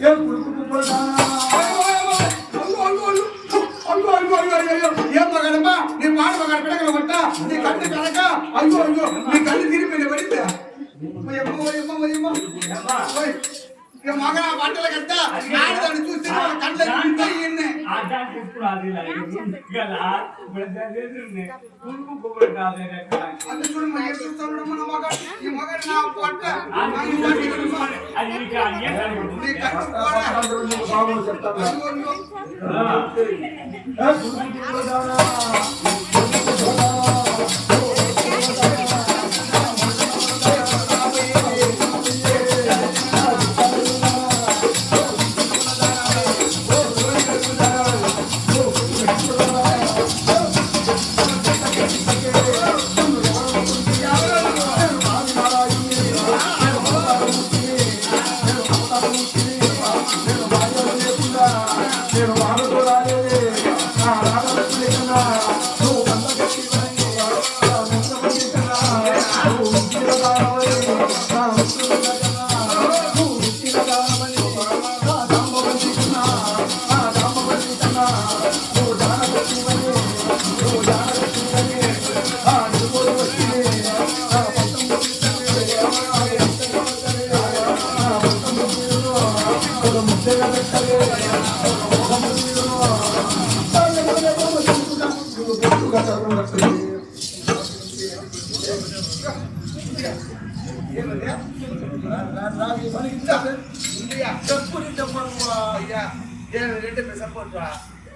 ஏன் குடுக்கு ஏன் மகனமா நீ மாடு மகன் பிள்ளைகளை வந்தா நீ கண்ணு கணக்கா ஐயோ ஐயோ நீ கண்ணு திருப்பி என்ன படித்த எம்மா எம்மா மகனா பாட்டில கட்டா डांस को आदि लाएगी गला ब्रदर ने उनको गोबर डाल दे रखा है अंत छोड़ मैं तो छोड़ मन मगर ये मगर ना पड़ता आदि आदि का ये ने का बाबू सकता है हाँ। పెట్టలే ఉందియా. అయ్యా, ఏం సపోర్ట్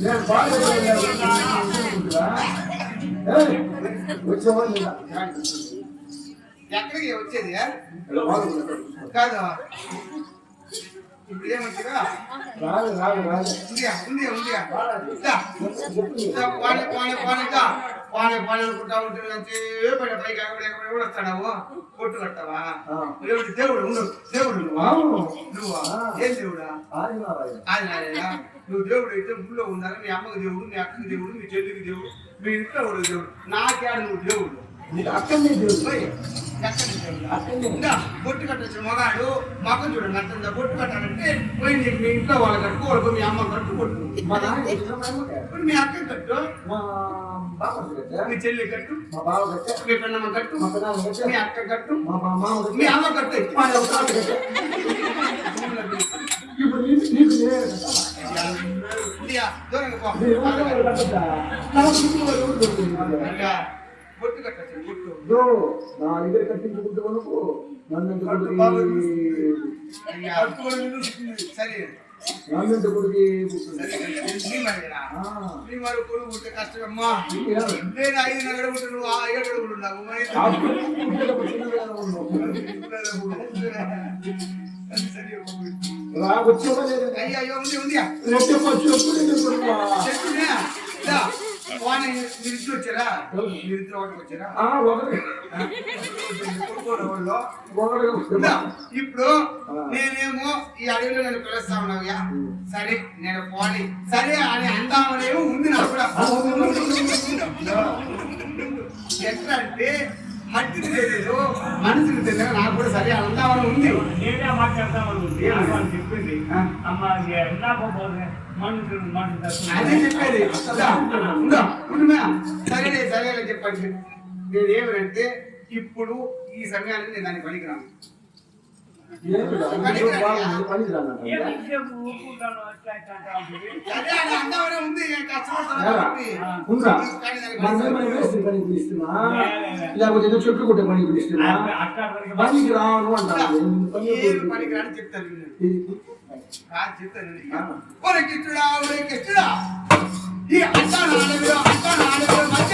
ఆ? రాజా, recommendation రండి. రండి, మీరు ఇద్దరు రండి. ఎవరు కూడా వస్తారా? గొడవకి ఏమండి? కాదు, గొడవ కొంచెం కాబట్టి, గొడవ కొంచెం కాబట్టి కాలు చదువుకుంటున్నారు కానీ బయటికి ఎవరు కొత్త ఆయన? ఆయన కన్నీ చూసి అంతా ఆయన తేలిపోయి అంతా, ఆ, అన్నీ అయిపోయింది. గెడ్డలు- గెడ్డలు ఉంచుకుంటున్నాం ఆయన. కాదా? ఏ- ఏ- ఏమంటే ఏమంటారా? వచ్చేవాళ్ళు ఎక్కడికి వచ్చేది కాదు ఇప్పుడు ఏమంటారా రాదు రాదు రాదు ఉందియా ఉందియా ఉందియా దా. దా, పానే పానే పానే దా. పానే పానే అనుకుంటా ఉంటే నుంచి పైన పైకి ఎక్కడ ఎక్కడ కూడా వస్తాడావు కొట్టు కట్టావా ఆ. ఏమిటి దేవుడు ఉండు దేవుడు నువ్వా అవును. నువ్వా ఆ. ఏం దేవుడా ఆదినారాయణ అది నాయనా నువ్వు దేవుడు అయితే ఊళ్ళో ఉండాలి మీ అమ్మకి దేవుడు మీ అక్కకి దేవుడు మీ చెల్లికి దేవుడు మీ ఇంట్లో కూడా దేవుడు నాకేడు నువ్వు దేవుడు నీకు అక్కడనే దేవుడు ఇంకా బొట్టు కట్టొచ్చిన మగాడు మగం చూడండి అంత బొట్టు కట్టాలంటే పోయి నీకు మీ ఇంట్లో వాళ్ళు కట్టు వాళ్ళకు మీ అమ్మ కట్టు కట్ట. ఇప్పుడు మీ అక్క కట్టు. మా చెల్లి కట్టు. మా బావ కట్ట. మీ పెన్నమ్మ కట్టు. మా అక్క కట్టు. మా అమ్మ కట్టు. ఇప్పుడు నేనే దూరంగా నాకు బొట్టు నా దగ్గర కట్టించుకుంటే వరకు నన్ను ఎంత కట్టు కొడుకు బాగా అయ్యా, సరే. నన్ను ఎంత కొడుకు సరే నీ మరినా? ఆ, నీ మరి కొడుకు పుట్టే కష్టమమ్మా నీకు? నేను ఐదు నగడు నువ్వు ఆ ఏడు అడుగులు ఉన్నావు మరి. ఆ పుట్టేటప్పుడు చిన్నగా ఉన్నావు. రా, వచ్చేవా లేదా? అయ్యా అయ్యో ఉంది ఉందియా? వచ్చారా? ఇప్పుడు నేనేమో ఈ అడవిలో నేను పిలుస్తా ఉన్నావుయా సరే నేను పోనీ సరే అని అందామనేమో ఉంది నాకు కూడా ఎట్లా అంటే మట్టిని తెలియదు మనసుని తెలియదు నాకు కూడా సరే అందామని ఉంది. నేనే మాట్లాడతామని చెప్పింది. అమ్మ ఎండాకపోతే మనుషులు మనుషులు అదే చెప్పేది? సరేలే సరేలే చెప్పండి. నేను ఏమంటే ఇప్పుడు ఈ సమయానికి నేను దానికి పనికిరాను. లేకపోతే ఏదో చెట్లు కొట్టే పని పిలుస్తున్నా? పనికి రాను అంటాను చెప్తాను ఈ అంటాను అంటాను మధ్య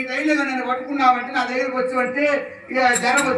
ఈ టైంలో నన్ను పట్టుకున్నావంటే నా దగ్గరకు వచ్చి అంటే ఇక జ్వరం వచ్చి